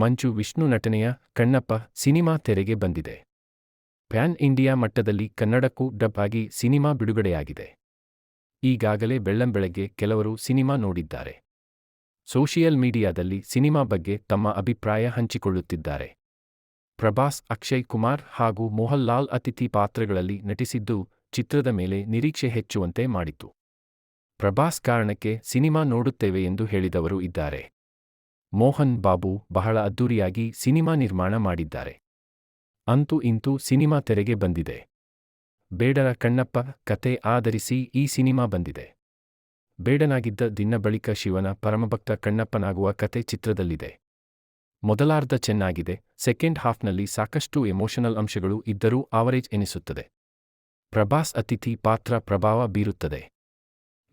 ಮಂಜು ವಿಷ್ಣು ನಟನೆಯ ಕಣ್ಣಪ್ಪ ಸಿನಿಮಾ ತೆರೆಗೆ ಬಂದಿದೆ. ಪ್ಯಾನ್ ಇಂಡಿಯಾ ಮಟ್ಟದಲ್ಲಿ ಕನ್ನಡಕ್ಕೂ ಡಬ್ ಆಗಿ ಸಿನಿಮಾ ಬಿಡುಗಡೆಯಾಗಿದೆ. ಈಗಾಗಲೇ ಬೆಳ್ಳಂಬೆಳಗ್ಗೆ ಕೆಲವರು ಸಿನಿಮಾ ನೋಡಿದ್ದಾರೆ. ಸೋಷಿಯಲ್ ಮೀಡಿಯಾದಲ್ಲಿ ಸಿನಿಮಾ ಬಗ್ಗೆ ತಮ್ಮ ಅಭಿಪ್ರಾಯ ಹಂಚಿಕೊಳ್ಳುತ್ತಿದ್ದಾರೆ. ಪ್ರಭಾಸ್, ಅಕ್ಷಯ್ ಕುಮಾರ್ ಹಾಗೂ ಮೋಹನ್ಲಾಲ್ ಅತಿಥಿ ಪಾತ್ರಗಳಲ್ಲಿ ನಟಿಸಿದ್ದು ಚಿತ್ರದ ಮೇಲೆ ನಿರೀಕ್ಷೆ ಹೆಚ್ಚುವಂತೆ ಮಾಡಿತು ಪ್ರಭಾಸ್ ಕಾರಣಕ್ಕೆ ಸಿನಿಮಾ ನೋಡುತ್ತೇವೆ ಎಂದು ಹೇಳಿದವರು ಇದ್ದಾರೆ. ಮೋಹನ್ ಬಾಬು ಬಹಳ ಅದ್ದೂರಿಯಾಗಿ ಸಿನಿಮಾ ನಿರ್ಮಾಣ ಮಾಡಿದ್ದಾರೆ. ಅಂತೂ ಇಂತೂ ಸಿನಿಮಾ ತೆರೆಗೆ ಬಂದಿದೆ. ಬೇಡರ ಕಣ್ಣಪ್ಪ ಕತೆ ಆಧರಿಸಿ ಈ ಸಿನಿಮಾ ಬಂದಿದೆ. ಬೇಡನಾಗಿದ್ದ ದಿನ ಬಳಿಕ ಶಿವನ ಪರಮಭಕ್ತ ಕಣ್ಣಪ್ಪನಾಗುವ ಕತೆ ಚಿತ್ರದಲ್ಲಿದೆ. ಮೊದಲಾರ್ಧ ಚೆನ್ನಾಗಿದೆ, ಸೆಕೆಂಡ್ ಹಾಫ್ನಲ್ಲಿ ಸಾಕಷ್ಟು ಎಮೋಷನಲ್ ಅಂಶಗಳು ಇದ್ದರೂ ಆವರೇಜ್ ಎನಿಸುತ್ತದೆ. ಪ್ರಭಾಸ್ ಅತಿಥಿ ಪಾತ್ರ ಪ್ರಭಾವ ಬೀರುತ್ತದೆ.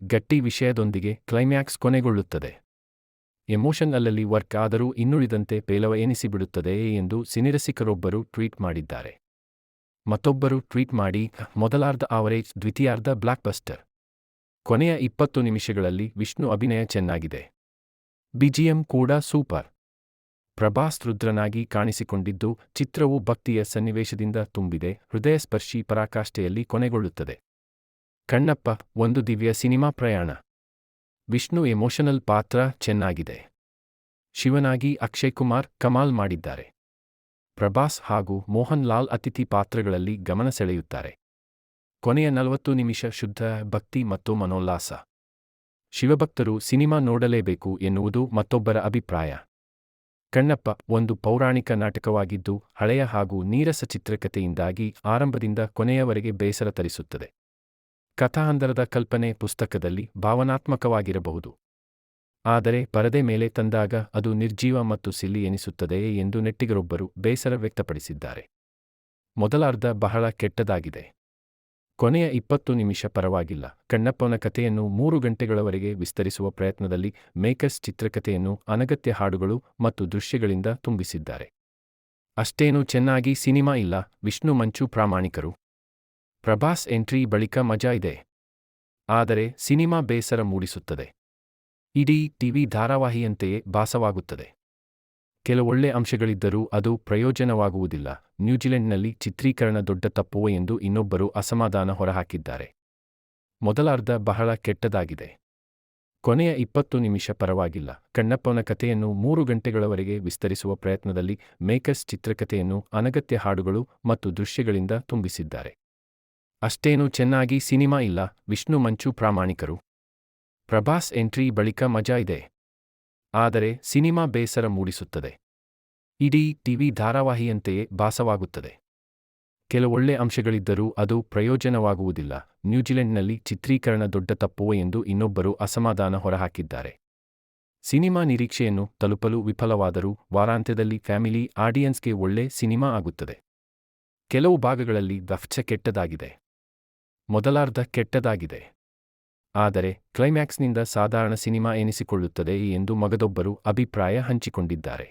ಗಟ್ಟಿ ವಿಷಯದೊಂದಿಗೆ ಕ್ಲೈಮ್ಯಾಕ್ಸ್ ಕೊನೆಗೊಳ್ಳುತ್ತದೆ. ಎಮೋಷನ್ ಅಲ್ಲಲ್ಲಿ ವರ್ಕ್ ಆದರೂ ಇನ್ನುಳಿದಂತೆ ಪೇಲವ ಎನಿಸಿಬಿಡುತ್ತದೆ ಎಂದು ಸಿನಿರಸಿಕರೊಬ್ಬರು ಟ್ವೀಟ್ ಮಾಡಿದ್ದಾರೆ. ಮತ್ತೊಬ್ಬರು ಟ್ವೀಟ್ ಮಾಡಿ, ಮೊದಲಾರ್ಧ ಆವರೇಜ್ ದ್ವಿತೀಯಾರ್ಧ ಬ್ಲಾಕ್ಬಸ್ಟರ್. ಕೊನೆಯ ಇಪ್ಪತ್ತು ನಿಮಿಷಗಳಲ್ಲಿ ವಿಷ್ಣು ಅಭಿನಯ ಚೆನ್ನಾಗಿದೆ. ಬಿಜಿಎಂ ಕೂಡ ಸೂಪರ್. ಪ್ರಭಾಸ್ ರುದ್ರನಾಗಿ ಕಾಣಿಸಿಕೊಂಡಿದ್ದು, ಚಿತ್ರವು ಭಕ್ತಿಯ ಸನ್ನಿವೇಶದಿಂದ ತುಂಬಿದೆ, ಹೃದಯಸ್ಪರ್ಶಿ ಪರಾಕಾಷ್ಠೆಯಲ್ಲಿ ಕೊನೆಗೊಳ್ಳುತ್ತದೆ. ಕಣ್ಣಪ್ಪ, ಒಂದು ದಿವ್ಯ ಸಿನಿಮಾ ಪ್ರಯಾಣ. ವಿಷ್ಣು ಎಮೋಷನಲ್ ಪಾತ್ರ ಚೆನ್ನಾಗಿದೆ. ಶಿವನಾಗಿ ಅಕ್ಷಯ್ ಕುಮಾರ್ ಕಮಾಲ್ ಮಾಡಿದ್ದಾರೆ. ಪ್ರಭಾಸ್ ಹಾಗೂ ಮೋಹನ್ ಲಾಲ್ ಅತಿಥಿ ಪಾತ್ರಗಳಲ್ಲಿ ಗಮನ ಸೆಳೆಯುತ್ತಾರೆ. ಕೊನೆಯ ನಲವತ್ತು ನಿಮಿಷ ಶುದ್ಧ ಭಕ್ತಿ ಮತ್ತು ಮನೋಲ್ಲಾಸ. ಶಿವಭಕ್ತರು ಸಿನಿಮಾ ನೋಡಲೇಬೇಕು ಎನ್ನುವುದು ಮತ್ತೊಬ್ಬರ ಅಭಿಪ್ರಾಯ. ಕಣ್ಣಪ್ಪ ಒಂದು ಪೌರಾಣಿಕ ನಾಟಕವಾಗಿದ್ದು ಹಳೆಯ ಹಾಗೂ ನೀರಸ ಚಿತ್ರಕಥೆಯಿಂದಾಗಿ ಆರಂಭದಿಂದ ಕೊನೆಯವರೆಗೆ ಬೇಸರ ತರಿಸುತ್ತದೆ. ಕಥಾಹಂದರದ ಕಲ್ಪನೆ ಪುಸ್ತಕದಲ್ಲಿ ಭಾವನಾತ್ಮಕವಾಗಿರಬಹುದು. ಆದರೆ ಪರದೆ ಮೇಲೆ ತಂದಾಗ ಅದು ನಿರ್ಜೀವ ಮತ್ತು ಸಿಲ್ಲಿ ಎನಿಸುತ್ತದೆ ಎಂದು ನೆಟ್ಟಿಗರೊಬ್ಬರು ಬೇಸರ ವ್ಯಕ್ತಪಡಿಸಿದ್ದಾರೆ. ಮೊದಲಾರ್ಧ ಬಹಳ ಕೆಟ್ಟದಾಗಿದೆ. ಕೊನೆಯ ಇಪ್ಪತ್ತು ನಿಮಿಷ ಪರವಾಗಿಲ್ಲ. ಕಣ್ಣಪ್ಪನ ಕಥೆಯನ್ನು ಮೂರು ಗಂಟೆಗಳವರೆಗೆ ವಿಸ್ತರಿಸುವ ಪ್ರಯತ್ನದಲ್ಲಿ ಮೇಕರ್ಸ್ ಚಿತ್ರಕಥೆಯನ್ನು ಅನಗತ್ಯ ಹಾಡುಗಳು ಮತ್ತು ದೃಶ್ಯಗಳಿಂದ ತುಂಬಿಸಿದ್ದಾರೆ. ಅಷ್ಟೇನೂ ಚೆನ್ನಾಗಿ ಸಿನಿಮಾ ಇಲ್ಲ. ವಿಷ್ಣು ಮಂಚು ಪ್ರಾಮಾಣಿಕರು. ಪ್ರಭಾಸ್ ಎಂಟ್ರಿ ಬಳಿಕ ಮಜಾ ಇದೆ. ಆದರೆ ಸಿನಿಮಾ ಬೇಸರ ಮೂಡಿಸುತ್ತದೆ. ಇಡೀ ಟಿವಿ ಧಾರಾವಾಹಿಯಂತೆಯೇ ಭಾಸವಾಗುತ್ತದೆ. ಕೆಲವೊಳ್ಳೆ ಅಂಶಗಳಿದ್ದರೂ ಅದು ಪ್ರಯೋಜನವಾಗುವುದಿಲ್ಲ. ನ್ಯೂಜಿಲೆಂಡ್ನಲ್ಲಿ ಚಿತ್ರೀಕರಣ ದೊಡ್ಡ ತಪ್ಪು ಎಂದು ಇನ್ನೊಬ್ಬರು ಅಸಮಾಧಾನ ಹೊರಹಾಕಿದ್ದಾರೆ. ಮೊದಲಾರ್ಧ ಬಹಳ ಕೆಟ್ಟದಾಗಿದೆ. ಕೊನೆಯ ಇಪ್ಪತ್ತು ನಿಮಿಷ ಪರವಾಗಿಲ್ಲ. ಕಣ್ಣಪ್ಪನ ಕಥೆಯನ್ನು ಮೂರು ಗಂಟೆಗಳವರೆಗೆ ವಿಸ್ತರಿಸುವ ಪ್ರಯತ್ನದಲ್ಲಿ ಮೇಕರ್ಸ್ ಚಿತ್ರಕಥೆಯನ್ನು ಅನಗತ್ಯ ಹಾಡುಗಳು ಮತ್ತು ದೃಶ್ಯಗಳಿಂದ ತುಂಬಿಸಿದ್ದಾರೆ. ಅಷ್ಟೇನೂ ಚೆನ್ನಾಗಿ ಸಿನಿಮಾ ಇಲ್ಲ. ವಿಷ್ಣು ಮಂಚು ಪ್ರಾಮಾಣಿಕರು. ಪ್ರಭಾಸ್ ಎಂಟ್ರಿ ಬಳಿಕ ಮಜಾ ಇದೆ. ಆದರೆ ಸಿನಿಮಾ ಬೇಸರ ಮೂಡಿಸುತ್ತದೆ. ಇಡೀ ಟಿವಿ ಧಾರಾವಾಹಿಯಂತೆಯೇ ಭಾಸವಾಗುತ್ತದೆ. ಕೆಲವೊಳ್ಳೆ ಅಂಶಗಳಿದ್ದರೂ ಅದು ಪ್ರಯೋಜನವಾಗುವುದಿಲ್ಲ. ನ್ಯೂಜಿಲೆಂಡ್ನಲ್ಲಿ ಚಿತ್ರೀಕರಣ ದೊಡ್ಡ ತಪ್ಪು ಎಂದು ಇನ್ನೊಬ್ಬರು ಅಸಮಾಧಾನ ಹೊರಹಾಕಿದ್ದಾರೆ. ಸಿನಿಮಾ ನಿರೀಕ್ಷೆಯನ್ನು ತಲುಪಲು ವಿಫಲವಾದರೂ ವಾರಾಂತ್ಯದಲ್ಲಿ ಫ್ಯಾಮಿಲಿ ಆಡಿಯನ್ಸ್ಗೆ ಒಳ್ಳೆ ಸಿನಿಮಾ ಆಗುತ್ತದೆ. ಕೆಲವು ಭಾಗಗಳಲ್ಲಿ ದಫ್ಚ ಕೆಟ್ಟದಾಗಿದೆ. ಮೊದಲಾರ್ಧ ಕೆಟ್ಟದಾಗಿದೆ. ಆದರೆ ಕ್ಲೈಮ್ಯಾಕ್ಸ್ನಿಂದ ಸಾಧಾರಣ ಸಿನಿಮಾ ಎನಿಸಿಕೊಳ್ಳುತ್ತದೆ ಎಂದು ಮಗದೊಬ್ಬರು ಅಭಿಪ್ರಾಯ ಹಂಚಿಕೊಂಡಿದ್ದಾರೆ.